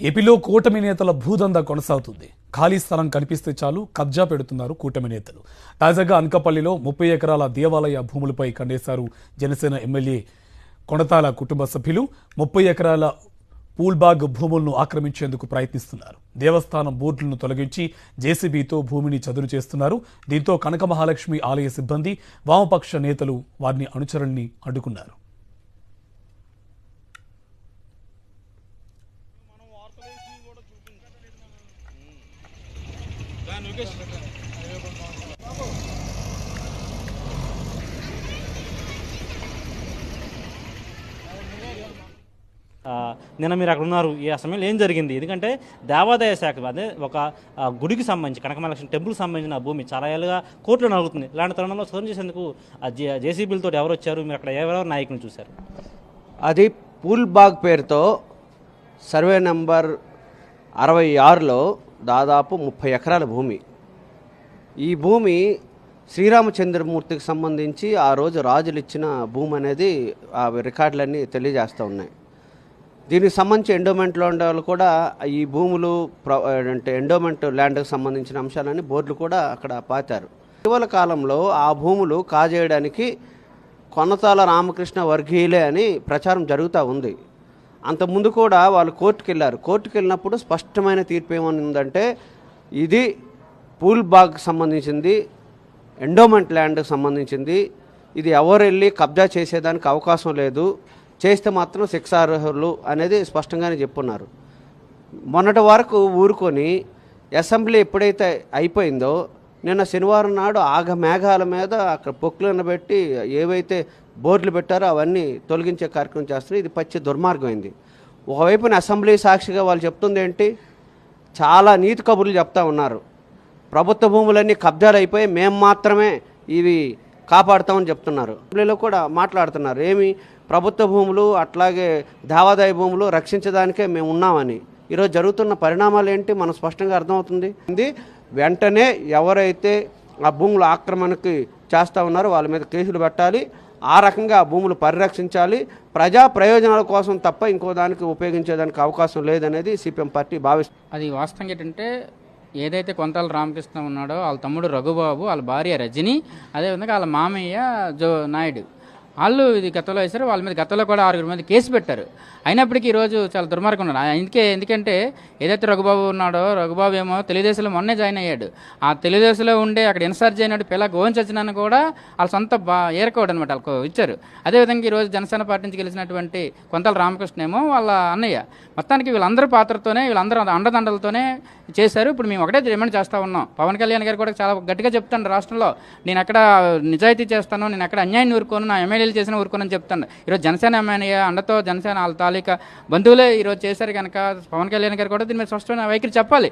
ఏపీలో కూటమి నేతల భూదంద కొనసాగుతుంది. ఖాళీ స్థలం కనిపిస్తే చాలు కబ్జా పెడుతున్నారు కూటమి నేతలు. తాజాగా అనకపల్లిలో ముప్పై ఎకరాల దేవాలయ భూములపై కండేశారు జనసేన ఎమ్మెల్యే కొణతాల కుటుంబ సభ్యులు. ముప్పై ఎకరాల పూల్బాగ్ భూములను ఆక్రమించేందుకు ప్రయత్నిస్తున్నారు. దేవస్థానం బోర్డులను తొలగించి జేసీబీతో భూమిని చదును చేస్తున్నారు. దీంతో కనక మహాలక్ష్మి ఆలయ సిబ్బంది వామపక్ష నేతలు వారిని అనుచరుల్ని అడ్డుకున్నారు ఆ, నిన్న మీరు అక్కడ ఉన్నారు ఈ సమయంలో ఏం జరిగింది? ఎందుకంటే దేవాదాయ శాఖ అదే ఒక గుడికి సంబంధించి కనకమహాలక్ష్మి టెంపుల్కి సంబంధించిన భూమి చాలా ఏళ్ళుగా కోర్టులో నలుగుతుంది. ఇలాంటి తరుణంలో సోదం చేసేందుకు ఆ జే జేసీబీలతో ఎవరు వచ్చారు? మీరు అక్కడ ఎవరెవరు నాయకులు చూశారు? అది పూల్బాగ్ పేరుతో సర్వే నంబర్ అరవై ఆరులో దాదాపు ముప్పై ఎకరాల భూమి. ఈ భూమి శ్రీరామచంద్రమూర్తికి సంబంధించి ఆ రోజు రాజులు ఇచ్చిన భూమి అనేది ఆ రికార్డులన్నీ తెలియజేస్తూ ఉన్నాయి. దీనికి సంబంధించి ఎండోమెంట్లో ఉండే వాళ్ళు కూడా ఈ భూములు ప్ర అంటే ఎండోమెంట్ ల్యాండ్కి సంబంధించిన అంశాలన్నీ బోర్డులు కూడా అక్కడ పాతారు. ఇటీవల కాలంలో ఆ భూములు కాజేయడానికి కొనతాల రామకృష్ణ వర్గీయులే అని ప్రచారం జరుగుతూ ఉంది. అంతకుముందు కూడా వాళ్ళు కోర్టుకు వెళ్ళారు కోర్టుకు వెళ్ళినప్పుడు స్పష్టమైన తీర్పు ఏమనిందంటే ఇది పూల్ బాగ్ సంబంధించింది ఎండోమెంట్ ల్యాండ్కి సంబంధించింది ఇది ఎవరు వెళ్ళి కబ్జా చేసేదానికి అవకాశం లేదు చేస్తే మాత్రం శిక్షార్హులు అనేది స్పష్టంగానే చెప్పున్నారు. మొన్నటి వరకు ఊరుకొని అసెంబ్లీ ఎప్పుడైతే అయిపోయిందో నిన్న శనివారం నాడు ఆగ మేఘాల మీద అక్కడ పొక్కులను పెట్టి ఏవైతే బోర్డులు పెట్టారో అవన్నీ తొలగించే కార్యక్రమం చేస్తున్నారు. ఇది పచ్చి దుర్మార్గమైంది. ఒకవైపున అసెంబ్లీ సాక్షిగా వాళ్ళు చెప్తుంది ఏంటి? చాలా నీతి కబుర్లు చెప్తా ఉన్నారు. ప్రభుత్వ భూములన్నీ కబ్జాలు అయిపోయి మేము మాత్రమే ఇవి కాపాడుతామని చెప్తున్నారు. అసెంబ్లీలో కూడా మాట్లాడుతున్నారు. ఏమి? ప్రభుత్వ భూములు అట్లాగే దేవాదాయ భూములు రక్షించడానికే మేము ఉన్నామని ఈరోజు జరుగుతున్న పరిణామాలు ఏంటి? మనం స్పష్టంగా అర్థమవుతుంది. వెంటనే ఎవరైతే ఆ భూముల ఆక్రమణకి చేస్తూ ఉన్నారో వాళ్ళ మీద కేసులు పెట్టాలి. ఆ రకంగా ఆ భూములు పరిరక్షించాలి. ప్రజా ప్రయోజనాల కోసం తప్ప ఇంకో దానికి ఉపయోగించేదానికి అవకాశం లేదనేది సిపిఎం పార్టీ భావిస్తుంది అది వాస్తవంగా ఏంటంటే ఏదైతే కొంతాల రామకృష్ణ ఉన్నాడో వాళ్ళ తమ్ముడు రఘుబాబు వాళ్ళ భార్య రజని అదేవిధంగా వాళ్ళ మామయ్య జో నాయుడు. వాళ్ళు ఇది గతంలో వేశారు వాళ్ళ మీద గతంలో కూడా ఆరుగురు మంది కేసు పెట్టారు. అయినప్పటికీ ఈరోజు చాలా దుర్మార్గం ఉన్నారు. ఇందుకే ఎందుకంటే ఏదైతే రఘుబాబు ఉన్నాడో రఘుబాబు ఏమో తెలుగుదేశంలో మొన్నే జాయిన్ అయ్యాడు. ఆ తెలుగుదేశంలో ఉండే అక్కడ ఇన్సార్జ్ అయినాడు పిల్ల గోవింద్ సత్యనారాయణ కూడా వాళ్ళ సొంత బా ఏరకోడు అనమాట వాళ్ళకు ఇచ్చారు. అదేవిధంగా ఈరోజు జనసేన పార్టీ నుంచి గెలిచినటువంటి కొంతల రామకృష్ణ ఏమో వాళ్ళ అన్నయ్య. మొత్తానికి వీళ్ళందరి పాత్రతోనే వీళ్ళందరూ అండదండలతోనే చేశారు. ఇప్పుడు మేము ఒకటే డిమాండ్ చేస్తా ఉన్నాం. పవన్ కళ్యాణ్ గారు కూడా చాలా గట్టిగా చెప్తాను రాష్ట్రంలో. నేను అక్కడ నిజాయితీ చేస్తాను నేను అక్కడ అన్యాయం ఊరుకోను నా ఎమ్మెల్యేలు చేసిన ఊరుకోనని చెప్తాను. ఈరోజు జనసేన ఎమ్మెల్యే అండతో జనసేన వాళ్ళ తాలూకా బంధువులే ఈరోజు చేశారు కనుక పవన్ కళ్యాణ్ గారు కూడా దీని మీద స్పష్టమైన వైఖరి చెప్పాలి.